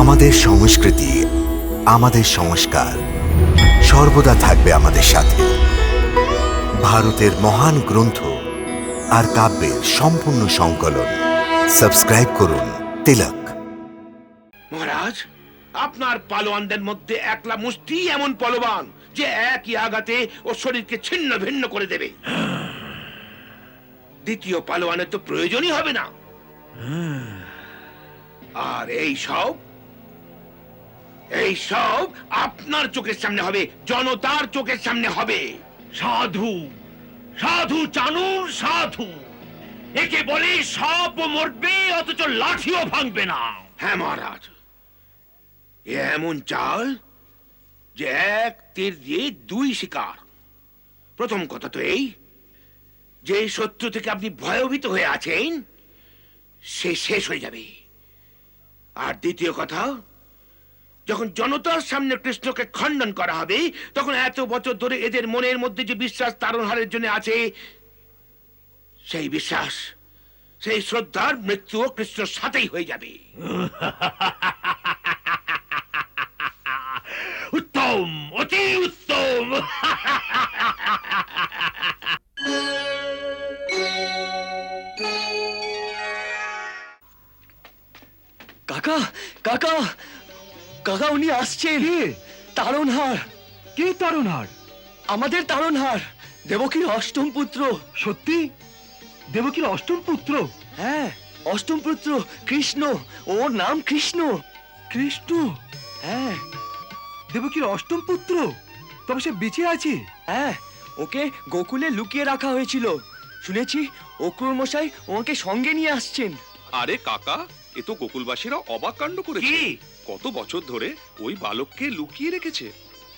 আমাদের সংস্কৃতি, আমাদের সংস্কার সর্বদা থাকবে আমাদের সাথে। ভারতের মহান গ্রন্থ আর কাব্যের সম্পূর্ণ সংকলন। সাবস্ক্রাইব করুন তিলক। মহারাজ, আপনার পালোয়ানদের মধ্যে একলা মুষ্টি এমন পলবান যে একই আঘাতে ও শরীরকে ছিন্ন ভিন্ন করে দেবে। দ্বিতীয় পালোয়ানের তো প্রয়োজনই হবে না। আর এই সব এই সব আপনার চোখের সামনে হবে, জনতার চোখের সামনে হবে। সাধু সাধু চানুর সাধু। একে বলে সব মরবে, অথচ লাঠিও ভাঙবে না। হ্যাঁ মহারাজ। এমন চাল যে এক তীর দিয়ে দুই শিকার। প্রথম কথা তো এই, যে শত্রু থেকে আপনি ভয়ভীত হয়ে আছেন, সে শেষ হয়ে যাবে। আর দ্বিতীয় কথা যখন জনতার সামনে কৃষ্ণকে খণ্ডন করা হবে তখন এত বছর ধরে এদের মনের মধ্যে যে বিশ্বাস তারণহারের জন্য আছে সেই বিশ্বাস সেই শ্রদ্ধার মৃত্যুও কৃষ্ণর সাথেই হয়ে যাবে। উত্তম অতি উত্তম। কাকা কাকা কাকা উনি আসছেন। তারণহার কে তারণহার আমাদের তারণহার দেবকীর অষ্টম পুত্র। সত্যি? দেবকীর অষ্টম পুত্র? হ্যাঁ অষ্টম পুত্র কৃষ্ণ। ওর নাম কৃষ্ণ। কৃষ্ণ? হ্যাঁ। দেবকীর অষ্টম পুত্র? তবে সে বেঁচে আছে। হ্যাঁ ওকে গোকুলে লুকিয়ে রাখা হয়েছিল। শুনেছি অক্রুর মশাই ওকে সঙ্গে নিয়ে আসছেন। আরে কাকা এ তো গোকুলবাসীরা অবাক কাণ্ড করেছে। কি? কত বছর ধরে ওই বালককে লুকিয়ে রেখেছে?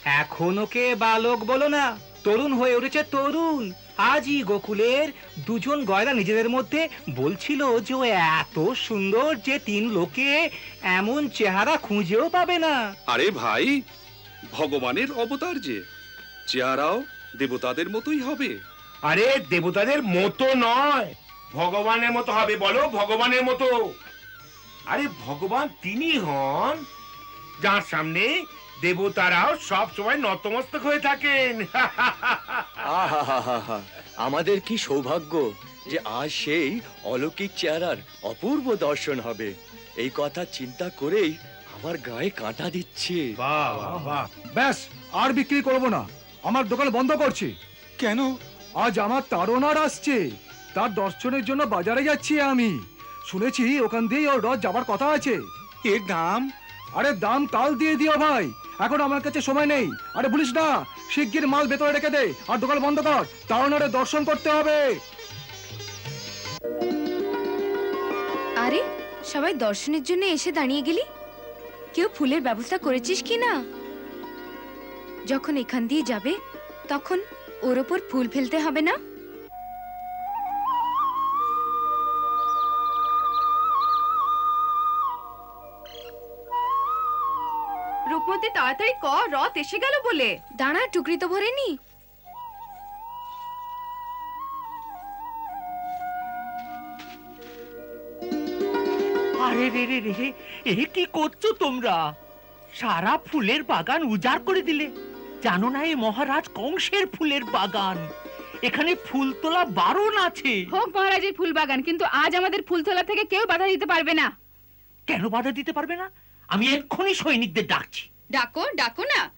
এখন ওকে বালক বলো না। তরুণ হয়ে উঠেছে তরুণ। আজই গোকুলের দুজন গয়রা নিজেদের মধ্যে বলছিল যে ও এত সুন্দর যে তিন লোকে এমন চেহারা খুঁজেও পাবে না। আরে ভাই ভগবানের অবতার যে। চেহারাও দেবতাদের মতোই হবে। আরে দেবতাদের মতো নয়। ভগবানের মতো হবে বলো ভগবানের মতো। আরে ভগবান তিনি হন। যার সামনে দেবতারাও সব সময় নতমস্তক হয়ে থাকেন। আমাদের কি সৌভাগ্য যে আজ সেই অলৌকিক চেহারার অপূর্ব দর্শন হবে। এই কথা চিন্তা করেই আমার গায়ে কাঁটা দিচ্ছে। ব্যাস আর বিক্রি করব না। আমার দোকান বন্ধ করছি। কেন? আজ আমার তারণার আসছে। তার দর্শনের জন্য বাজারে যাচ্ছি আমি। শুনেছি ওখান দিয়েই ওর রথ যাবার কথা আছে। এর দাম? আরে দাম কাল দিয়ে দিও ভাই এখন আমার কাছে সময় নেই। আরে বলিস না শিগগির মাল ভেতরে রেখে দে আর দোকান বন্ধ কর তারণারে দর্শন করতে হবে। আরে সবাই দর্শনের জন্য এসে দাঁড়িয়ে গেলি? কেউ ফুলের ব্যবস্থা করেছিস কি না? যখন এখান দিয়ে যাবে তখন ওর ওপর ফুল ফেলতে হবে না? রূপমতি তাড়াতাড়ি কর রথ এসে গেল বলে। দাঁড়া টুকরি তো ভরেনি আরে রে রে রে এ কি করছ তোমরা? সারা ফুলের বাগান উজাড় করে দিলে। জানো না এই মহারাজ কংসের ফুলের বাগান? এখানে ফুল তোলা বারণ আছে। হোক মহারাজের ফুল বাগান কিন্তু আজ আমাদের ফুল তোলা থেকে কেউ বাধা দিতে পারবে না। কেন বাধা দিতে পারবে না? আমি এক্ষুনি সৈনিকদের ডাকছি। ডাকো ডাকো না।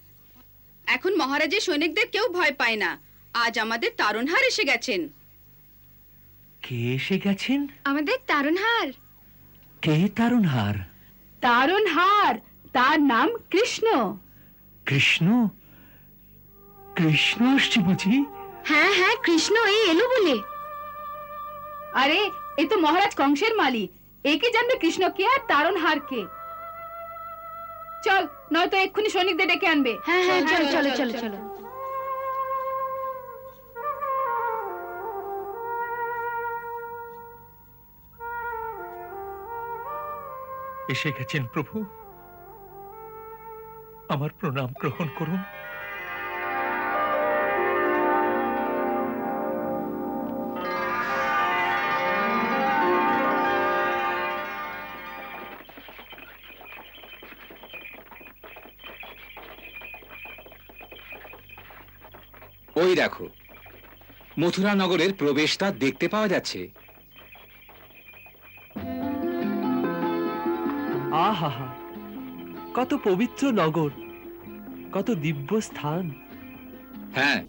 এখন মহারাজের সৈনিকদের কেউ ভয় পায় না। আজ আমাদের তারণহার এসে গেছেন। কে এসে গেছেন? আমাদের তারণহার। কে তারুণহার? তারণহার তার নাম কৃষ্ণ। কৃষ্ণ? কৃষ্ণ আসছে বুঝি? হ্যাঁ হ্যাঁ কৃষ্ণ এই এলো বলে। আরে এ তো মহারাজ কংসের মালি একে জানবে কৃষ্ণ কে আর তারণহার কে? চল নয়তো এক্ষুনি সৈনিকদের ডেকে আনবে। হ্যাঁ হ্যাঁ চলো চলো চলো। চলো। এসে গেছেন প্রভু। আমার প্রণাম গ্রহণ করুন। ওই দেখো মথুরা নগরের প্রবেশদ্বার দেখতে পাওয়া যাচ্ছে। আহা কত পবিত্র নগর কত দিব্য স্থান হ্যাঁ